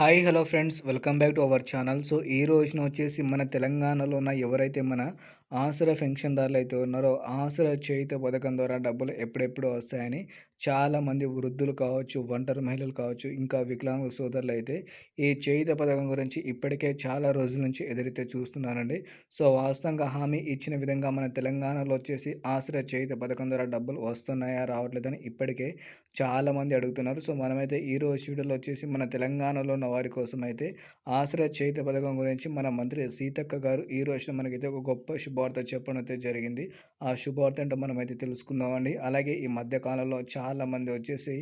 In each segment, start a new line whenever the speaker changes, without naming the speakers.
Hi hello friends. Welcome back to our channel. So ఈ రోజున వచ్చేసి మన తెలంగాణలో ఉన్న ఎవరైతే మన ఆసరా పెన్షన్దారులు అయితే ఉన్నారో ఆసరా చేయుత పథకం ద్వారా డబ్బులు ఎప్పుడెప్పుడు వస్తాయని చాలామంది వృద్ధులు కావచ్చు ఒంటరి మహిళలు కావచ్చు ఇంకా వికలాంగ సోదరులు అయితే ఈ చేయుత పథకం గురించి ఇప్పటికే చాలా రోజుల నుంచి ఎదురైతే చూస్తున్నారండి. సో వాస్తవంగా హామీ ఇచ్చిన విధంగా మన తెలంగాణలో వచ్చేసి ఆసరా చేయుత పథకం ద్వారా డబ్బులు వస్తున్నాయా రావట్లేదని ఇప్పటికే చాలామంది అడుగుతున్నారు. సో మనమైతే ఈ రోజు వీడియోలో వచ్చేసి మన తెలంగాణలో ఉన్న వారి కోసం అయితే ఆసరా చేత పథకం గురించి మన మంత్రి సీతక్క గారు ఈ రోజున మనకైతే ఒక గొప్ప శుభవార్త చెప్పడం అయితే జరిగింది. ఆ శుభవార్త ఏంటో మనమైతే తెలుసుకుందామండి. అలాగే ఈ మధ్య కాలంలో చాలామంది వచ్చేసి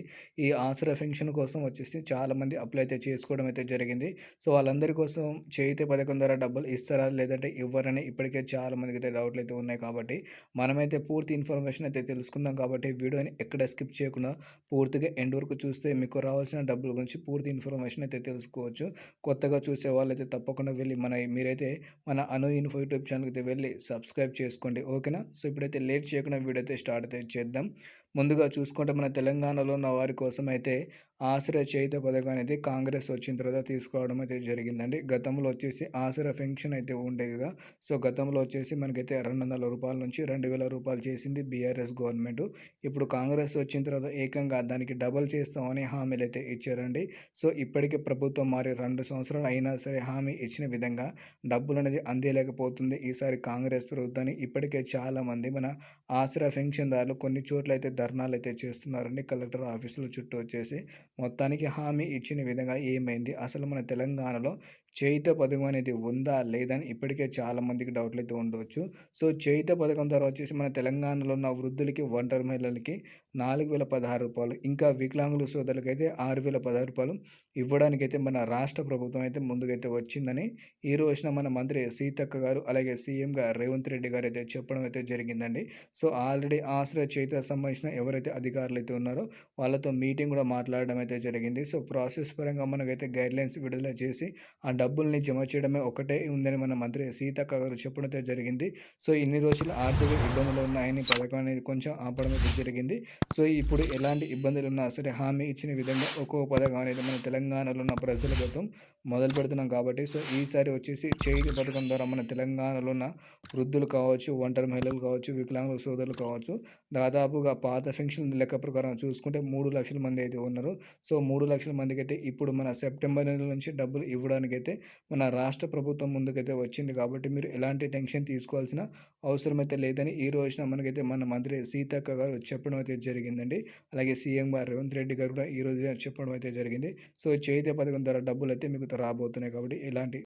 ఈ ఆసరా పెన్షన్ కోసం వచ్చేసి చాలామంది అప్లై అయితే చేసుకోవడం అయితే జరిగింది. సో వాళ్ళందరి కోసం చేయుత పథకం ద్వారా డబ్బులు ఇస్తారా? లేదంటే ఇవ్వరని ఇప్పటికే చాలామందికి అయితే డౌట్లు అయితే ఉన్నాయి కాబట్టి మనమైతే పూర్తి ఇన్ఫర్మేషన్ అయితే తెలుసుకుందాం కాబట్టి వీడియోని ఎక్కడ స్కిప్ చేయకుండా పూర్తిగా ఎండ్ వరకు చూస్తే మీకు రావాల్సిన డబ్బుల గురించి పూర్తి ఇన్ఫర్మేషన్ అయితే తెలుసుకోవచ్చు. కొత్తగా చూసే వాళ్ళైతే తప్పకుండా వెళ్ళి మన మీరైతే మన అను ఇన్ఫో యూట్యూబ్ ఛానల్కి అయితే వెళ్ళి సబ్స్క్రైబ్ చేసుకోండి. ఓకేనా? సో ఇప్పుడైతే లేట్ చేయకుండా వీడియో అయితే స్టార్ట్ అయితే చేద్దాం. ముందుగా చూసుకుంటే మన తెలంగాణలో ఉన్న వారి కోసం అయితే ఆసరా చేయుత పథకం అనేది కాంగ్రెస్ వచ్చిన తర్వాత తీసుకోవడం అయితే జరిగిందండి. గతంలో వచ్చేసి ఆసరా పెన్షన్ అయితే ఉండేదిగా సో గతంలో వచ్చేసి మనకైతే రెండు వందల రూపాయల నుంచి రెండు వేల రూపాయలు చేసింది బీఆర్ఎస్ గవర్నమెంట్. ఇప్పుడు కాంగ్రెస్ వచ్చిన తర్వాత ఏకంగా దానికి డబల్ చేస్తామని హామీలు అయితే ఇచ్చారండి. సో ఇప్పటికే ప్రభుత్వం ప్రభుత్వం మారి రెండు సంవత్సరాలు అయినా సరే హామీ ఇచ్చిన విధంగా డబ్బులు అనేది అందేలేకపోతుంది. ఈసారి కాంగ్రెస్ ప్రభుత్వాన్ని ఇప్పటికే చాలామంది మన ఆసరా పెన్షన్దారులు కొన్ని చోట్ల అయితే ధర్నాలు అయితే చేస్తున్నారండి. కలెక్టర్ ఆఫీసుల చుట్టూ వచ్చేసి మొత్తానికి హామీ ఇచ్చిన విధంగా ఏమైంది? అసలు మన తెలంగాణలో చేయిత పథకం అనేది ఉందా? లేదని ఇప్పటికే చాలామందికి డౌట్లు అయితే ఉండవచ్చు సో చేయిత పథకం ద్వారా వచ్చేసి మన తెలంగాణలో ఉన్న వృద్ధులకి ఒంటరి మహిళలకి నాలుగు వేల పదహారు రూపాయలు ఇంకా వికలాంగుల సోదరులకు అయితే ఆరు వేల పదహారు రూపాయలు ఇవ్వడానికైతే మన రాష్ట్ర ప్రభుత్వం అయితే ముందుకైతే వచ్చిందని ఈ రోజున మన మంత్రి సీతక్క గారు అలాగే సీఎంగా రేవంత్ రెడ్డి గారు అయితే చెప్పడం అయితే జరిగిందండి. సో ఆల్రెడీ ఆశ్రయ చేత సంబంధించిన ఎవరైతే అధికారులు అయితే ఉన్నారో వాళ్ళతో మీటింగ్ కూడా మాట్లాడడం అయితే జరిగింది. సో ప్రాసెస్ పరంగా మనకైతే గైడ్లైన్స్ విడుదల చేసి ఆ డబ్బుల్ని జమ చేయడమే ఒకటే ఉందని మన మంత్రి సీతక్క గారు చెప్పడంతో జరిగింది. సో ఇన్ని రోజులు ఆర్థిక ఇబ్బందులు ఉన్నాయని పథకం అనేది కొంచెం ఆపడం అయితే జరిగింది. సో ఇప్పుడు ఎలాంటి ఇబ్బందులు ఉన్నా సరే హామీ ఇచ్చిన విధంగా ఒక్కో పథకం అనేది మన తెలంగాణలో ఉన్న ప్రజల గతం మొదలు పెడుతున్నాం కాబట్టి సో ఈసారి వచ్చేసి చేతి పథకం ద్వారా మన తెలంగాణలో ఉన్న వృద్ధులు కావచ్చు ఒంటరి మహిళలు కావచ్చు వికలాంగుల సోదరులు కావచ్చు దాదాపుగా పాత పెన్షన్ లెక్క ప్రకారం చూసుకుంటే మూడు లక్షల మంది అయితే ఉన్నారు. సో మూడు లక్షల మందికి అయితే ఇప్పుడు మన సెప్టెంబర్ నెల నుంచి డబ్బులు ఇవ్వడానికి అయితే మన రాష్ట్ర ప్రభుత్వం ముందుకైతే వచ్చింది కాబట్టి మీరు ఎలాంటి టెన్షన్ తీసుకోవాల్సిన అవసరం అయితే లేదని ఈ రోజున మనకైతే మన మంత్రి సీతక్క గారు చెప్పడం అయితే జరిగిందండి. అలాగే సీఎం గారు రేవంత్ రెడ్డి గారు కూడా ఈ రోజు చెప్పడం అయితే జరిగింది. సో చేతి పథకం ద్వారా డబ్బులు అయితే మీకు రాబోతున్నాయి కాబట్టి ఎలాంటి